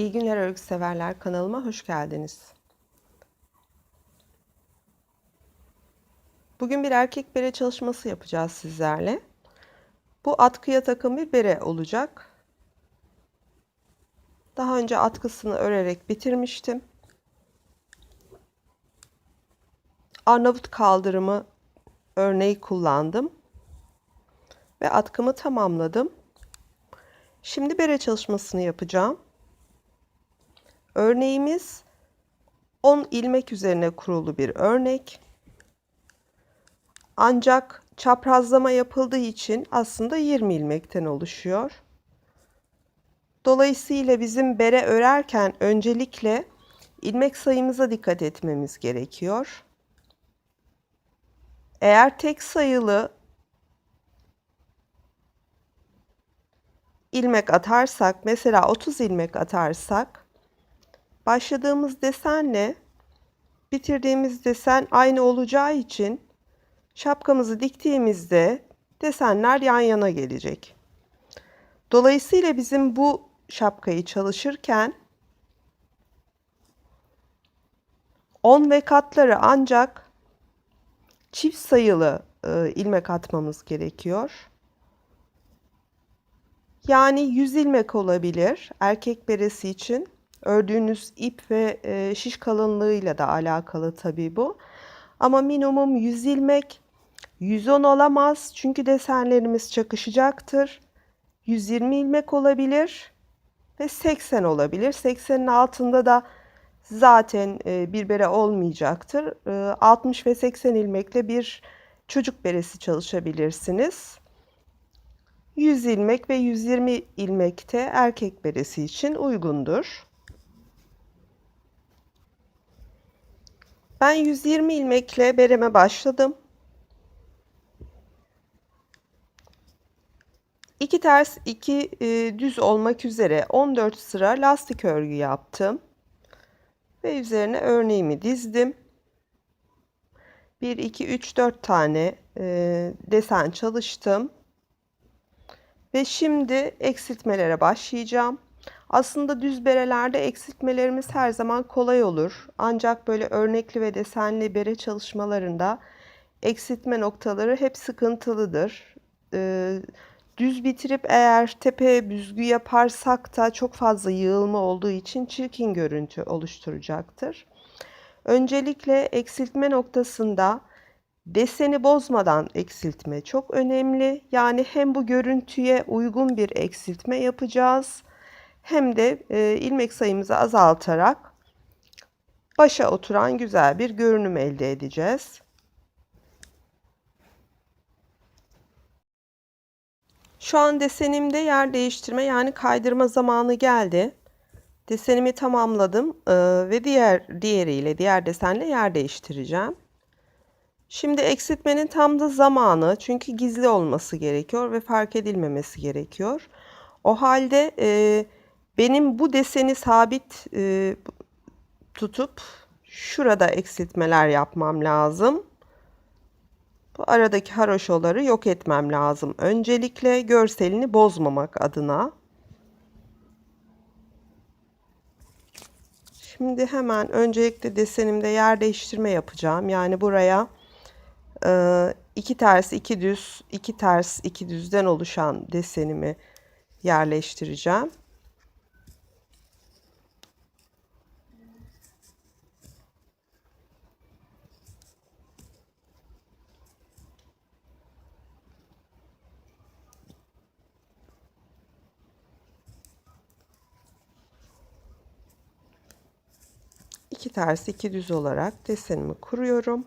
İyi günler örgü severler kanalıma hoş geldiniz. Bugün bir erkek bere çalışması yapacağız sizlerle. Bu atkıya takım bir bere olacak. Daha önce atkısını örerek bitirmiştim. Arnavut kaldırımı örneği kullandım. Ve atkımı tamamladım. Şimdi bere çalışmasını yapacağım. Örneğimiz 10 ilmek üzerine kurulu bir örnek. Ancak çaprazlama yapıldığı için aslında 20 ilmekten oluşuyor. Dolayısıyla bizim bere örerken öncelikle ilmek sayımıza dikkat etmemiz gerekiyor. Eğer tek sayılı ilmek atarsak, mesela 30 ilmek atarsak başladığımız desenle bitirdiğimiz desen aynı olacağı için şapkamızı diktiğimizde desenler yan yana gelecek. Dolayısıyla bizim bu şapkayı çalışırken 10 ve katları ancak çift sayılı e, ilmek atmamız gerekiyor. Yani 100 ilmek olabilir erkek beresi için. Ördüğünüz ip ve e, şiş kalınlığıyla da alakalı tabii bu. Ama minimum 100 ilmek 110 olamaz çünkü desenlerimiz çakışacaktır. 120 ilmek olabilir ve 80 olabilir. 80'in altında da zaten e, bir bere olmayacaktır. E, 60 ve 80 ilmekle bir çocuk beresi çalışabilirsiniz. 100 ilmek ve 120 ilmekte erkek beresi için uygundur. Ben 120 ilmekle bereme başladım. İki ters, iki e, düz olmak üzere 14 sıra lastik örgü yaptım. Ve üzerine örneğimi dizdim. 1, 2, 3, 4 tane e, desen çalıştım. Ve şimdi eksiltmelere başlayacağım. Aslında düz berelerde eksiltmelerimiz her zaman kolay olur. Ancak böyle örnekli ve desenli bere çalışmalarında eksiltme noktaları hep sıkıntılıdır. Ee, düz bitirip eğer tepeye büzgü yaparsak da çok fazla yığılma olduğu için çirkin görüntü oluşturacaktır. Öncelikle eksiltme noktasında deseni bozmadan eksiltme çok önemli. Yani hem bu görüntüye uygun bir eksiltme yapacağız hem de e, ilmek sayımızı azaltarak başa oturan güzel bir görünüm elde edeceğiz. Şu an desenimde yer değiştirme yani kaydırma zamanı geldi. Desenimi tamamladım e, ve diğer diğeriyle diğer desenle yer değiştireceğim. Şimdi eksiltmenin tam da zamanı çünkü gizli olması gerekiyor ve fark edilmemesi gerekiyor. O halde e, benim bu deseni sabit e, tutup şurada eksiltmeler yapmam lazım. Bu aradaki haroşoları yok etmem lazım. Öncelikle görselini bozmamak adına. Şimdi hemen öncelikle desenimde yer değiştirme yapacağım. Yani buraya e, iki ters iki düz iki ters iki düzden oluşan desenimi yerleştireceğim. İki ters iki düz olarak desenimi kuruyorum.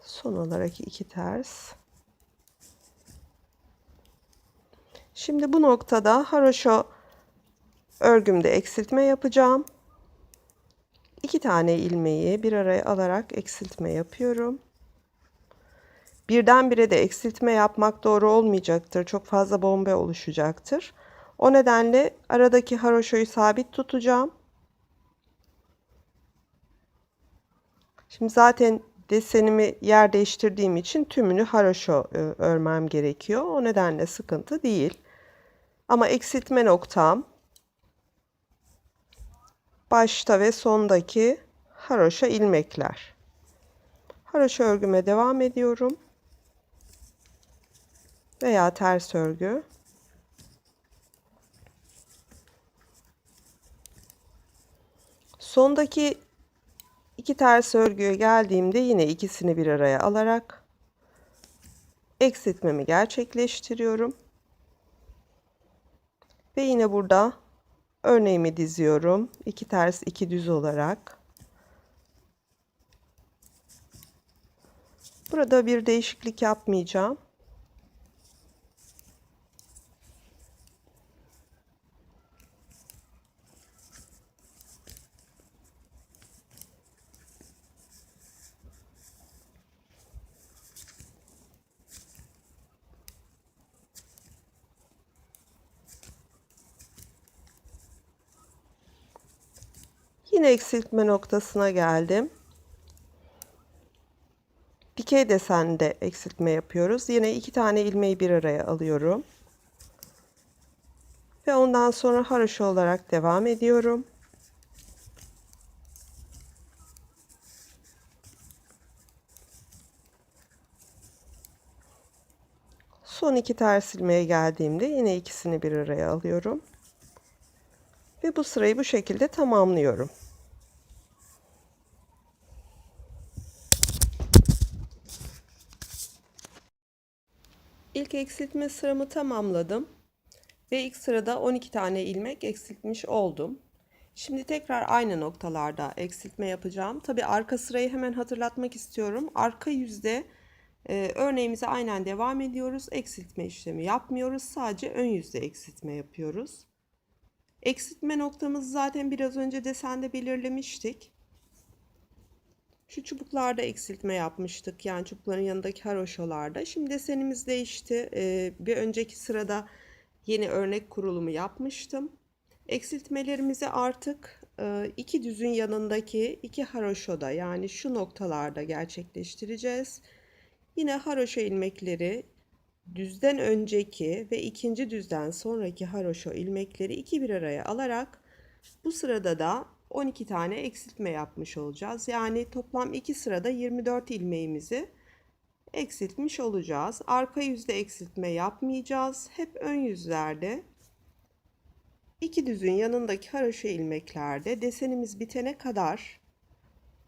Son olarak iki ters. Şimdi bu noktada haroşo örgümde eksiltme yapacağım. İki tane ilmeği bir araya alarak eksiltme yapıyorum. Birdenbire de eksiltme yapmak doğru olmayacaktır. Çok fazla bombe oluşacaktır. O nedenle aradaki haroşoyu sabit tutacağım. Şimdi zaten desenimi yer değiştirdiğim için tümünü haroşo e, örmem gerekiyor. O nedenle sıkıntı değil. Ama eksiltme noktam başta ve sondaki haroşa ilmekler. Haroşa örgüme devam ediyorum. Veya ters örgü. Sondaki iki ters örgüye geldiğimde yine ikisini bir araya alarak eksiltmemi gerçekleştiriyorum. Ve yine burada örneğimi diziyorum. İki ters iki düz olarak. Burada bir değişiklik yapmayacağım. Yine eksiltme noktasına geldim. Dikey desende eksiltme yapıyoruz. Yine iki tane ilmeği bir araya alıyorum. Ve ondan sonra haroşa olarak devam ediyorum. Son iki ters ilmeğe geldiğimde yine ikisini bir araya alıyorum. Ve bu sırayı bu şekilde tamamlıyorum. Eksiltme sıramı tamamladım. Ve ilk sırada 12 tane ilmek eksiltmiş oldum. Şimdi tekrar aynı noktalarda eksiltme yapacağım. Tabi arka sırayı hemen hatırlatmak istiyorum. Arka yüzde e, örneğimize aynen devam ediyoruz. Eksiltme işlemi yapmıyoruz. Sadece ön yüzde eksiltme yapıyoruz. Eksiltme noktamızı zaten biraz önce desende belirlemiştik. Şu çubuklarda eksiltme yapmıştık. Yani çubukların yanındaki haroşalarda. Şimdi desenimiz değişti. Ee, bir önceki sırada yeni örnek kurulumu yapmıştım. Eksiltmelerimizi artık e, iki düzün yanındaki iki haroşoda yani şu noktalarda gerçekleştireceğiz. Yine haroşa ilmekleri düzden önceki ve ikinci düzden sonraki haroşo ilmekleri iki bir araya alarak bu sırada da 12 tane eksiltme yapmış olacağız. Yani toplam iki sırada 24 ilmeğimizi eksiltmiş olacağız. Arka yüzde eksiltme yapmayacağız. Hep ön yüzlerde iki düzün yanındaki haroşa ilmeklerde desenimiz bitene kadar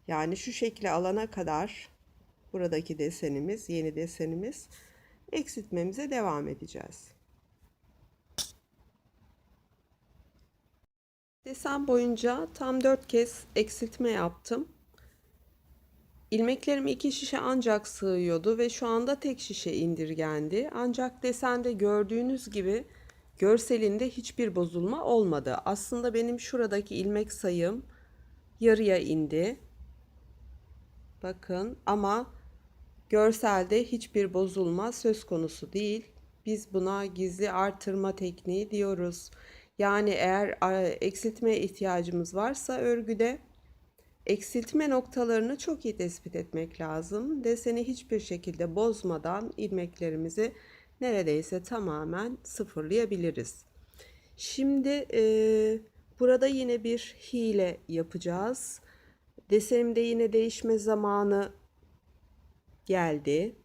yani şu şekli alana kadar buradaki desenimiz, yeni desenimiz eksiltmemize devam edeceğiz. Desen boyunca tam 4 kez eksiltme yaptım. İlmeklerim iki şişe ancak sığıyordu ve şu anda tek şişe indirgendi. Ancak desende gördüğünüz gibi görselinde hiçbir bozulma olmadı. Aslında benim şuradaki ilmek sayım yarıya indi. Bakın ama görselde hiçbir bozulma söz konusu değil. Biz buna gizli artırma tekniği diyoruz. Yani eğer eksiltmeye ihtiyacımız varsa örgüde eksiltme noktalarını çok iyi tespit etmek lazım. Deseni hiçbir şekilde bozmadan ilmeklerimizi neredeyse tamamen sıfırlayabiliriz. Şimdi e, burada yine bir hile yapacağız. Desenimde yine değişme zamanı geldi.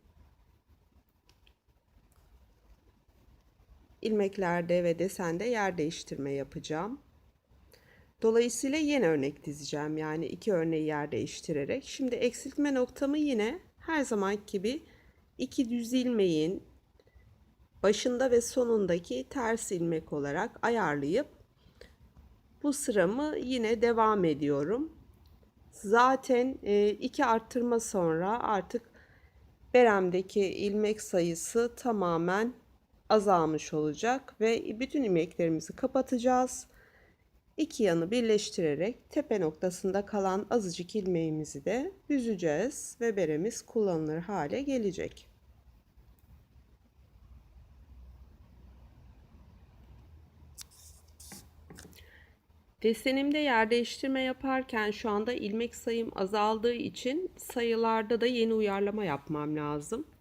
İlmeklerde ve desende yer değiştirme yapacağım. Dolayısıyla yeni örnek dizeceğim. Yani iki örneği yer değiştirerek. Şimdi eksiltme noktamı yine her zaman gibi iki düz ilmeğin başında ve sonundaki ters ilmek olarak ayarlayıp bu sıramı yine devam ediyorum. Zaten e, iki arttırma sonra artık beremdeki ilmek sayısı tamamen azalmış olacak ve bütün ilmeklerimizi kapatacağız. İki yanı birleştirerek tepe noktasında kalan azıcık ilmeğimizi de büzeceğiz ve beremiz kullanılır hale gelecek. Desenimde yer değiştirme yaparken şu anda ilmek sayım azaldığı için sayılarda da yeni uyarlama yapmam lazım.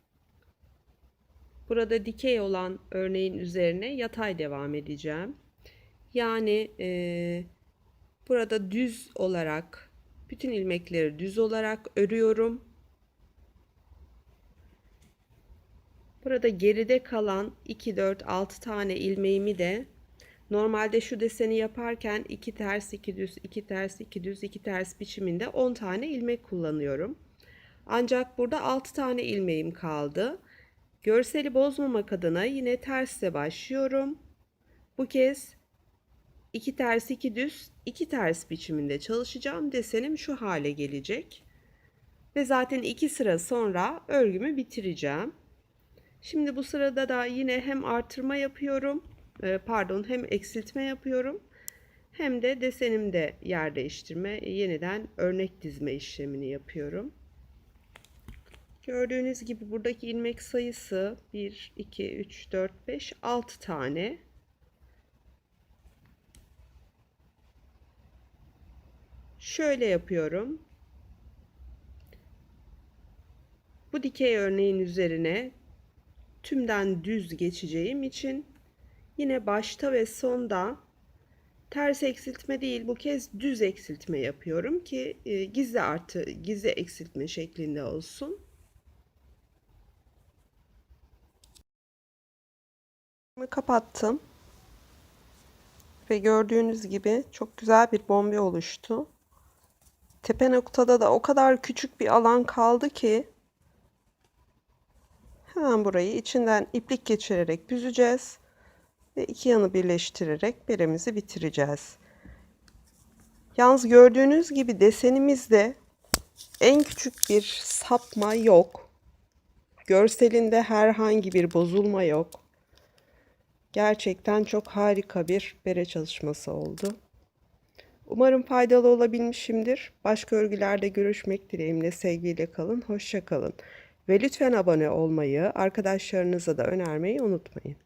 Burada dikey olan örneğin üzerine yatay devam edeceğim. Yani e, burada düz olarak bütün ilmekleri düz olarak örüyorum. Burada geride kalan 2, 4, 6 tane ilmeğimi de normalde şu deseni yaparken 2 ters 2 düz 2 ters 2 düz 2 ters biçiminde 10 tane ilmek kullanıyorum. Ancak burada 6 tane ilmeğim kaldı. Görseli bozmamak adına yine tersle başlıyorum. Bu kez 2 ters 2 düz 2 ters biçiminde çalışacağım. Desenim şu hale gelecek. Ve zaten 2 sıra sonra örgümü bitireceğim. Şimdi bu sırada da yine hem artırma yapıyorum, e, pardon hem eksiltme yapıyorum. Hem de desenimde yer değiştirme, yeniden örnek dizme işlemini yapıyorum. Gördüğünüz gibi buradaki ilmek sayısı 1, 2, 3, 4, 5, 6 tane. Şöyle yapıyorum. Bu dikey örneğin üzerine tümden düz geçeceğim için yine başta ve sonda ters eksiltme değil bu kez düz eksiltme yapıyorum ki e, gizli artı gizli eksiltme şeklinde olsun. Kapattım. Ve gördüğünüz gibi çok güzel bir bombe oluştu. Tepe noktada da o kadar küçük bir alan kaldı ki Hemen burayı içinden iplik geçirerek büzeceğiz. Ve iki yanı birleştirerek beremizi bitireceğiz. Yalnız gördüğünüz gibi desenimizde en küçük bir sapma yok. Görselinde herhangi bir bozulma yok. Gerçekten çok harika bir bere çalışması oldu. Umarım faydalı olabilmişimdir. Başka örgülerde görüşmek dileğimle sevgiyle kalın. Hoşça kalın. Ve lütfen abone olmayı, arkadaşlarınıza da önermeyi unutmayın.